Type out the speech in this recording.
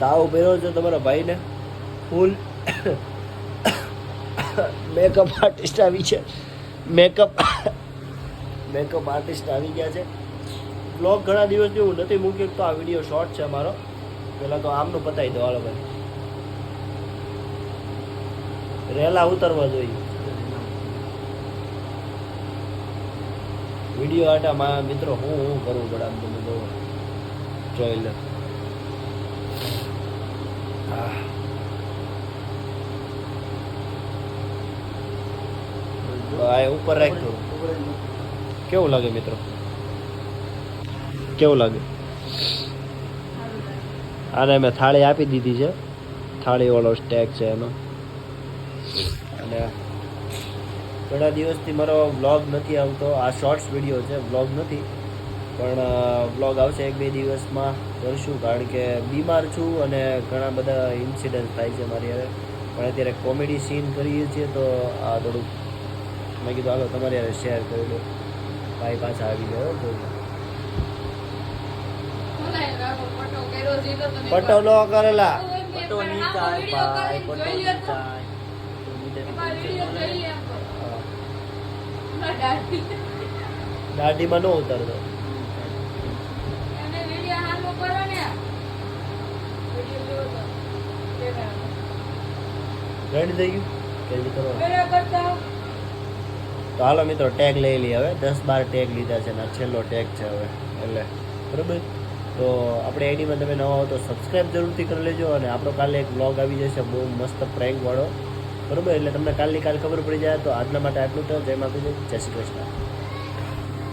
તાવ પહેરો છે તમારા ભાઈને. ફૂલ મેકઅપ આર્ટિસ્ટ આવી છે. મેકઅપ મેકઅપ આર્ટિસ્ટ આવી ગયા છે. બ્લોગ ઘણા દિવસથી હું નથી મૂક્યો, તો આ વીડિયો શોર્ટ છે અમારો. પહેલાં તો આમનું પતાવી દો, હાલો ભાઈ. રેલા ઉતરવા જોઈએ. વીડિયો આટા મારા મિત્રો, હું હું કરવું પડે આમ તમે જોવો? તો ઉપર રાખ્યો કેવું લાગે મિત્રો કેવું લાગે આને મેં થાળી આપી દીધી છે થાળી વાળો સ્ટેક છે એનો અને ઘણા દિવસથી મારો વ્લોગ નથી આવતો. આ શોર્ટ્સ વીડિયો છે વ્લોગ નથી. પણ બ્લોગ આવશે એક બે દિવસમાં કરશું કારણ કે બીમાર છું અને ઘણા બધા ઇન્સિડન્ટ થાય છે મારી હવે પણ અત્યારે કોમેડી સીન કરીએ છીએ તો આ થોડુંક મેં કીધું હાલો તમારી હવે શેર કરી દો ભાઈ પાછા આવી ગયો તો પટો નો કરેલા. પટો ની ચાય ભાઈ પટો ની ચાય. તો. નીચે હા. દાઢીમાં ન ઉતરતો. રેડી થઈ ગયું? કેવી કરો? તો. હાલો મિત્રો ટેગ લઈ લઈએ હવે. દસ બાર ટેગ લીધા છે ને છેલ્લો ટેગ છે હવે. એટલે બરાબર? તો આપણે આઈડીમાં તમે નવા હો તો સબસ્ક્રાઈબ જરૂરથી કરી લેજો અને આપણો કાલે એક બ્લોગ આવી જશે બહુ મસ્ત પ્રેન્કવાળો બરાબર? એટલે તમને કાલની કાલ ખબર પડી જાય તો આજના માટે આટલું તો જય માતાજી જય શ્રી કૃષ્ણ.